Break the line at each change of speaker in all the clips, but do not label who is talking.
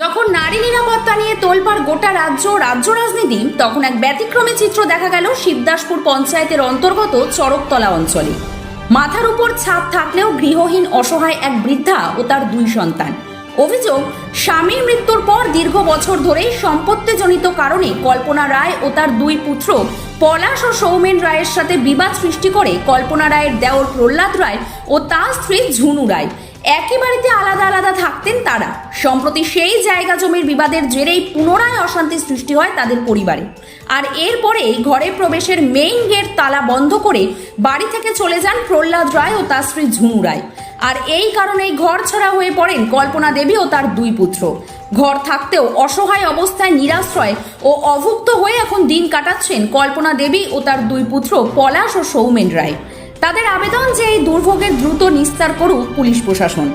যখন নারী নিরাপত্তা নিয়ে তোলপাড় গোটা রাজ্য রাজ্য রাজনীতি, তখন এক ব্যতিক্রমী চিত্র দেখা গেল শিবদাসপুর পঞ্চায়েতের অন্তর্গত চরকতলা অঞ্চলে। মাথার উপর ছাদ থাকলেও গৃহহীন অসহায় এক বৃদ্ধা ও তার দুই সন্তান। অভিযোগ, স্বামীর মৃত্যুর পর দীর্ঘ বছর ধরেই সম্পত্তিজনিত কারণে কল্পনা রায় ও তার দুই পুত্র পলাশ ও সৌমেন রায়ের সাথে বিবাদ সৃষ্টি করে কল্পনা রায়ের দেওর প্রহ্লাদ রায় ও তার স্ত্রী ঝুনু রায়। একই বাড়িতে আলাদা আলাদা থাকতেন তারা। সম্প্রতি সেই জায়গা জমির বিবাদের জেরেই পুনরায় অশান্তি সৃষ্টি হয় তাদের পরিবারে। আর এরপরেই ঘরে প্রবেশের মেইন গেট তালা বন্ধ করে বাড়ি থেকে চলে যান প্রহ্লাদ রায় ও তার স্ত্রী ঝুনু রায়। আর এই কারণেই ঘর ছাড়া হয়ে পড়েন কল্পনা দেবী ও তার দুই পুত্র। ঘর থাকতেও অসহায় অবস্থায় নিরাশ্রয় ও অভুক্ত হয়ে এখন দিন কাটাচ্ছেন কল্পনা দেবী ও তার দুই পুত্র পলাশ ও সৌমেন রায়। তাদের আবেদন যে এই দুর্ভোগের দ্রুত নিস্তার করুক পুলিশ প্রশাসন।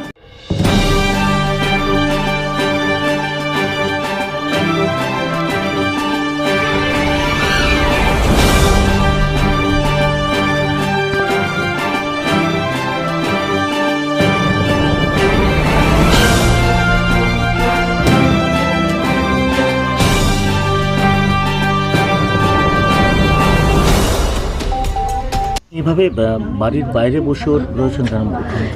এভাবে বাড়ির বাইরে বসে রয়েছেন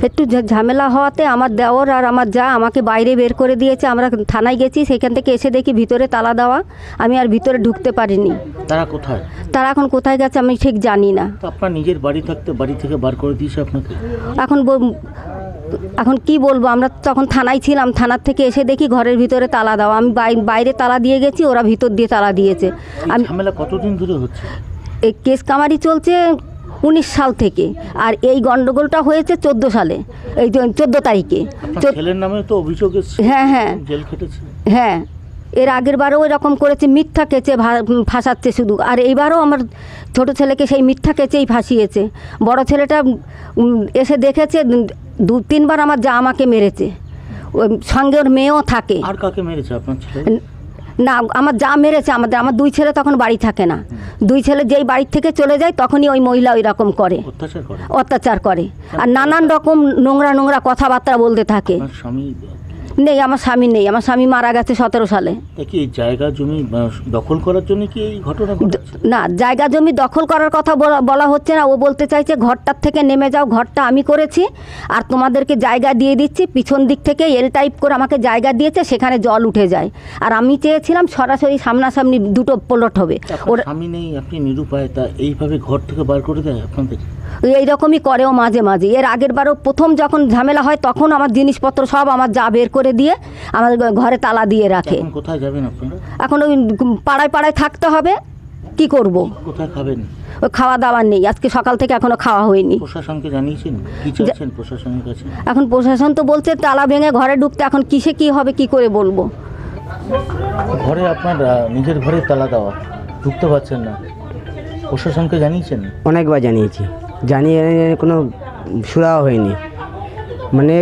একটু ঝামেলা হওয়াতে আমার দেওর আর আমার যা আমাকে বাইরে বের করে দিয়েছে আমরা থানায় গেছি সেখান থেকে এসে দেখি ভিতরে তালা দেওয়া আমি আর ভিতরে ঢুকতে পারিনি।
তারা কোথায়?
তারা এখন কোথায় গেছে আমি ঠিক জানি না।
আপনার নিজের বাড়ি থাকতে বাড়ি থেকে বার করে দিয়েছে আপনাকে?
এখন এখন কি বলব আমরা তখন থানায় ছিলাম থানার থেকে এসে দেখি ঘরের ভিতরে তালা দেওয়া আমি বাইরে তালা দিয়ে গেছি ওরা ভিতর দিয়ে তালা দিয়েছে। আমি
ঝামেলা কতদিন ধরে হচ্ছে?
এই কেস কামারি চলছে উনিশ সাল থেকে। আর এই গন্ডগোলটা হয়েছে চোদ্দ সালে। এই চোদ্দ তারিখে।
ছেলের নামে তো অভিযোগ
হ্যাঁ, হ্যাঁ। হ্যাঁ। এর আগের বারও এরকম করেছে মিথ্যা কেচে ফাঁসাচ্ছে শুধু। আর এইবারও আমার ছোট ছেলেকে সেই মিথ্যা কেচেই ফাঁসিয়েছে। বড় ছেলেটা এসে দেখেছে দু তিনবার আমার যা আমাকে মেরেছে। সঙ্গে ওর মেয়েও থাকে।
আর কাকে মেরেছে আপনার ছেলে?
না আমার যা মেরেছে আমাদের আমার দুই ছেলে তখন বাড়ি থাকে না। দুই ছেলে যেই বাড়ির থেকে চলে যায় তখনই ওই মহিলা ওই রকম করে।
অত্যাচার করে।
আর নানান রকম নোংরা নোংরা কথাবার্তা বলতে থাকে। নেই আমার স্বামী নেই আমার স্বামী মারা গেছে সতেরো সালে।
কি জায়গা জমি দখল করার জন্য কি এই ঘটনা
না জায়গা জমি দখল করার কথা বলা হচ্ছে না। ও বলতে চাইছে ঘরটার থেকে নেমে যাও ঘরটা আমি করেছি আর তোমাদেরকে জায়গা দিয়ে দিচ্ছি। পিছন দিক থেকে এল টাইপ করে আমাকে জায়গা দিয়েছে সেখানে জল উঠে যায়। আর আমি চেয়েছিলাম সরাসরি সামনাসামনি দুটো প্লট হবে। ওরা
স্বামী নেই আপনি নিরুপায় তা এইভাবে ঘর থেকে বার করে দেয় আপনাদের
এই রকমই করেও মাঝে মাঝে। এর আগের বারও প্রথম যখন ঝামেলা হয় তখন আমার জিনিসপত্র সব আমার যা বের করে দিয়ে আমার ঘরে তালা দিয়ে রাখে।
এখন কোথায় যাবেন আপনারা?
এখন ওই পাড়ায় পাড়ায় থাকতে হবে। কি করব?
কোথায় খাবেন?
খাওয়া দাওয়া নেই। আজকে সকাল থেকে এখনও খাওয়া হয়নি।
প্রশাসনকে জানিয়েছেন? কি প্রশাসনের কাছে?
এখন প্রশাসন তো বলছে তালা ভেঙে ঘরে ঢুকতে এখন কিসে কি হবে কি করে বলব?
ঘরে আপনার নিজের ঘরে তালা দেওয়া। ঢুকতে পারছেন না। প্রশাসনকে জানিয়েছেন?
অনেকবার জানিয়েছি। জানিয়ে কোনো সুরাহা হয়নি। মানে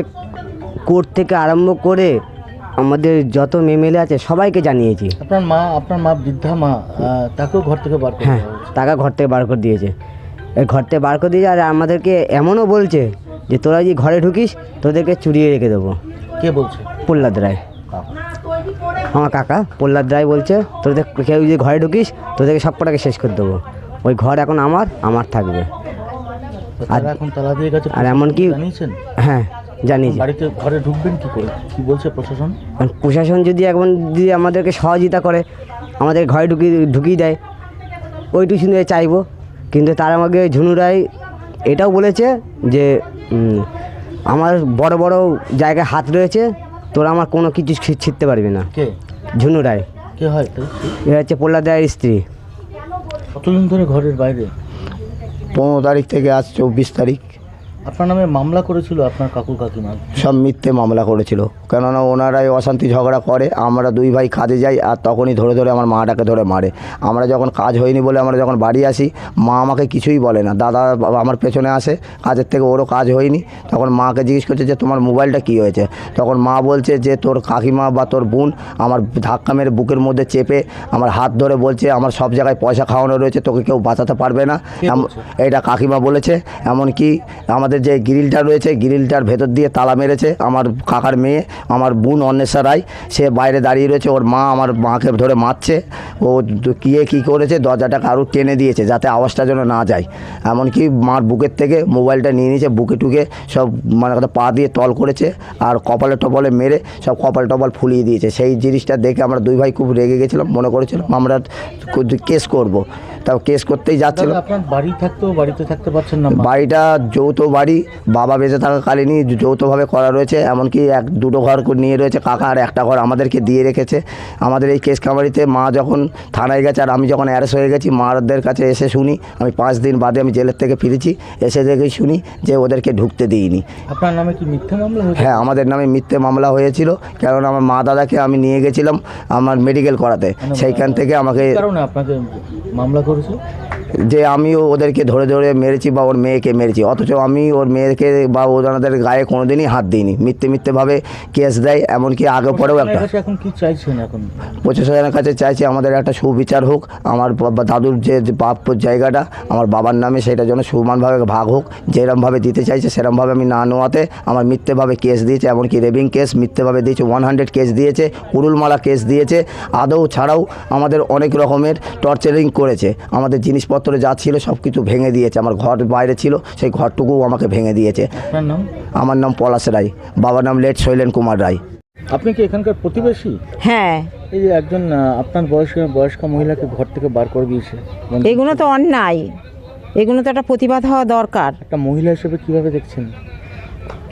কোর্ট থেকে আরম্ভ করে আমাদের যত এমএলএ আছে সবাইকে জানিয়েছি।
আপনার মা আপনার মা বৃদ্ধা মা তাকেও ঘর থেকে বার
হ্যাঁ। টাকা ঘর থেকে বার করে দিয়েছে। এই ঘর থেকে বার করে দিয়েছে আর আমাদেরকে এমনও বলছে যে তোরা যদি ঘরে ঢুকিস তোদেরকে চুরিয়ে রেখে দেবো।
কে বলছে?
প্রহ্লাদ রায়। আমার কাকা প্রহ্লাদ রায় বলছে তোদের কেউ যদি ঘরে ঢুকিস তোদেরকে সব কটাকে শেষ করে দেবো। ওই ঘর এখন আমার আমার থাকবে।
তো এখন তালা দিয়ে গেছে
আর এমনকি
জানিয়েছেন?
হ্যাঁ জানিয়েছি।
বাড়িতে ঘরে ঢুকবেন কি করে? কি বলছে প্রশাসন?
প্রশাসন যদি এখন যদি আমাদেরকে সহযোগিতা করে আমাদের ঘরে ঢুকিয়ে ঢুকিয়ে দেয় ওইটুকু শুনে চাইব। কিন্তু তার আমাকে ঝুনুরাই এটাও বলেছে যে আমার বড় বড় জায়গায় হাত রয়েছে তোরা আমার কোনো কিছু ছি- ছিঁড়তে পারবি না।
কে?
ঝুনু রায়।
কে হয় তাই?
এ হচ্ছে প্রহ্লাদ রায়ের স্ত্রী।
কতদিন ধরে ঘরের বাইরে?
পনেরো তারিখ থেকে আজ চব্বিশ তারিখ।
আপনার নামে মামলা করেছিল আপনার কাকু কাকিমা?
সব মিথ্যে মামলা করেছিল। কেননা ওনারাই অশান্তি ঝগড়া করে আমরা দুই ভাই কাজে যাই আর তখনই ধরে ধরে আমার মাটাকে ধরে মারে। আমরা যখন কাজ হয়নি বলে আমরা যখন বাড়ি আসি মা আমাকে কিছুই বলে না। দাদা আমার পেছনে আসে কাজের থেকে ওরও কাজ হয়নি। তখন মাকে জিজ্ঞেস করছে যে তোমার মোবাইলটা কী হয়েছে? তখন মা বলছে যে তোর কাকিমা বা তোর বোন আমার ধাক্কা মেরে বুকের মধ্যে চেপে আমার হাত ধরে বলছে আমার সব জায়গায় পয়সা খাওয়ানো রয়েছে তোকে কেউ বাঁচাতে পারবে না? এটা কাকিমা বলেছে। এমনকি আমাদের আমাদের যে গ্রিলটা রয়েছে গ্রিলটার ভেতর দিয়ে তালা মেরেছে আমার কাকার মেয়ে, আমার বোন অন্বেষা রায়। সে বাইরে দাঁড়িয়ে রয়েছে, ওর মা আমার মাকে ধরে মারছে। ও কিয়ে কী করেছে, দরজাটা কারুর টেনে দিয়েছে, যাতে আওয়াজটা যেন না যায়। এমনকি মার বুকের থেকে মোবাইলটা নিয়ে নিয়েছে, বুকে টুকে সব মানে কথা পা দিয়ে তল করেছে আর কপালে টপালে মেরে সব কপাল টপাল ফুলিয়ে দিয়েছে। সেই জিনিসটা দেখে আমরা দুই ভাই খুব রেগে গেছিলাম, মনে করেছিলাম আমরা কেস করব। তাও কেস করতেই
যাচ্ছিল। আপনার বাড়ি থাকতেও বাড়িতে থাকতে পারছেন না
বাড়িটা যৌথ বাড়ি বাবা বেঁচে থাকাকালীনই যৌথভাবে করা রয়েছে এমনকি এক দুটো ঘর নিয়ে রয়েছে কাকা আর একটা ঘর আমাদেরকে দিয়ে রেখেছে। আমাদের এই কেস কামারিতে মা যখন থানায় গেছে আর আমি যখন অ্যারেস্ট হয়ে গেছি মারদের কাছে এসে শুনি আমি পাঁচ দিন বাদে আমি জেলের থেকে ফিরেছি এসে দেখেই শুনি যে ওদেরকে ঢুকতে দিইনি।
আপনার নামে কি মিথ্যা মামলা
হ্যাঁ আমাদের নামে মিথ্যে মামলা হয়েছিল কারণ আমার মা দাদাকে আমি নিয়ে গেছিলাম আমার মেডিকেল করাতে। সেইখান থেকে আমাকে
আপনাকে মামলা করেছে?
যে আমিও ওদেরকে ধরে ধরে মেরেছি বা ওর মেয়েকে মেরেছি অথচ আমি ওর মেয়েকে বা ওনাদের গায়ে কোনোদিনই হাত দিইনি। মিথ্যে মিথ্যেভাবে কেস দেয় এমনকি আগে পরেও একটা।
এখন কি চাইছেন এখন?
প্রশাসনের কাছে চাইছি আমাদের একটা সুবিচার হোক আমার দাদুর যে প্রাপ্য জায়গাটা আমার বাবার নামে সেটা যেন সমানভাবে ভাগ হোক যেরমভাবে দিতে চাইছে সেরমভাবে আমি না নেওয়াতে আমার মিথ্যেভাবে কেস দিয়েছে এমনকি রেবিং কেস মিথ্যেভাবে দিয়েছে ওয়ান হান্ড্রেড কেস দিয়েছে কুরুলমালা কেস দিয়েছে আদৌ ছাড়াও আমাদের অনেক রকমের টর্চারিং করেছে। আমাদের জিনিসপত্র যা ছিল সব কিছু ভেঙে দিয়েছে। আমার ঘর বাইরে ছিল সেই ঘরটুকুও আমাকে ভেঙে দিয়েছে। আমার নাম পলাশ রায় বাবার নাম লেট শৈলেন কুমার রায়।
আপনি কি এখানকার প্রতিবেশী?
হ্যাঁ।
এই যে একজন আপনার বয়স্ক বয়স্ক মহিলাকে ঘর থেকে বার করে দিয়েছে।
এগুলো তো অন্যায়। এগুলো তো একটা প্রতিবাদ হওয়া দরকার।
একটা মহিলা হিসেবে কীভাবে দেখছেন?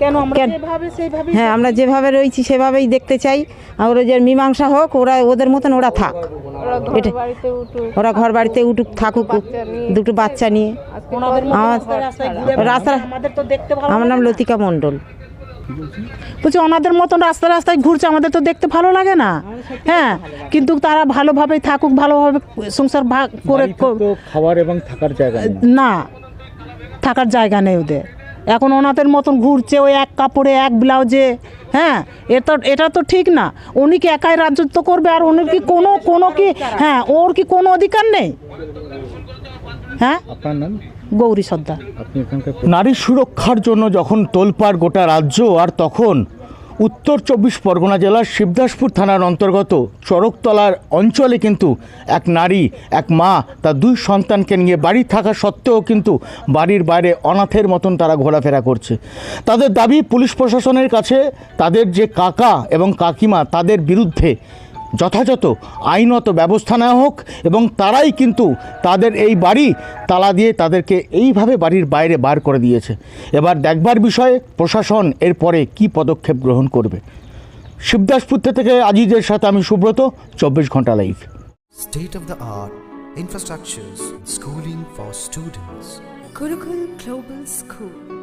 কেন হ্যাঁ আমরা যেভাবে রয়েছি সেভাবেই দেখতে চাই। আর ওরা যে মীমাংসা হোক ওরা ওদের মতন ওরা থাক। এটা ওরা ঘর বাড়িতে উঠুক থাকুক দুটো বাচ্চা নিয়ে। আমার রাস্তা আমার নাম লতিকা মণ্ডল।
বলছি? ওনাদের মতন রাস্তা রাস্তায় ঘুরছে আমাদের তো দেখতে ভালো লাগে না। হ্যাঁ কিন্তু তারা ভালোভাবে থাকুক ভালোভাবে সংসার ভাগ করে
খাবার এবং থাকার জায়গা
না থাকার জায়গা নেই ওদের। এখন ওনাদের মতন ঘুরছে ওই এক কাপড়ে এক ব্লাউজে হ্যাঁ? এটা এটা তো ঠিক না। উনি কি একাই রাজত্ব করবে আর উনি কি কোনো কোনো কি হ্যাঁ ওর কি কোনো অধিকার নেই? হ্যাঁ?
আপনার নাম?
গৌরী সর্দার।
নারী সুরক্ষার জন্য যখন তোলপাড় গোটা রাজ্য আর তখন উত্তর চব্বিশ পরগনা জেলার শিবদাসপুর থানার অন্তর্গত চরকতলার অঞ্চলে কিন্তু এক নারী, এক মা, তার দুই সন্তানকে নিয়ে বাড়ি থাকা সত্ত্বেও কিন্তু বাড়ির বাইরে অনাথের মতন তারা ঘোরাফেরা করছে। তাদের দাবি পুলিশ প্রশাসনের কাছে তাদের যে কাকা এবং কাকিমা তাদের বিরুদ্ধে যথাযথ আইনত ব্যবস্থা নেওয়া হোক এবং তারাই কিন্তু তাদের এই বাড়ি তালা দিয়ে তাদেরকে এইভাবে বাড়ির বাইরে বার করে দিয়েছে এবার দেখবার বিষয়ে প্রশাসন এরপরে কি পদক্ষেপ গ্রহণ করবে শিবদাসপুর থেকে আজিজের সাথে আমি সুব্রত চব্বিশ ঘণ্টা live
state of the art infrastructures, schooling for students.
Gurukul Global School.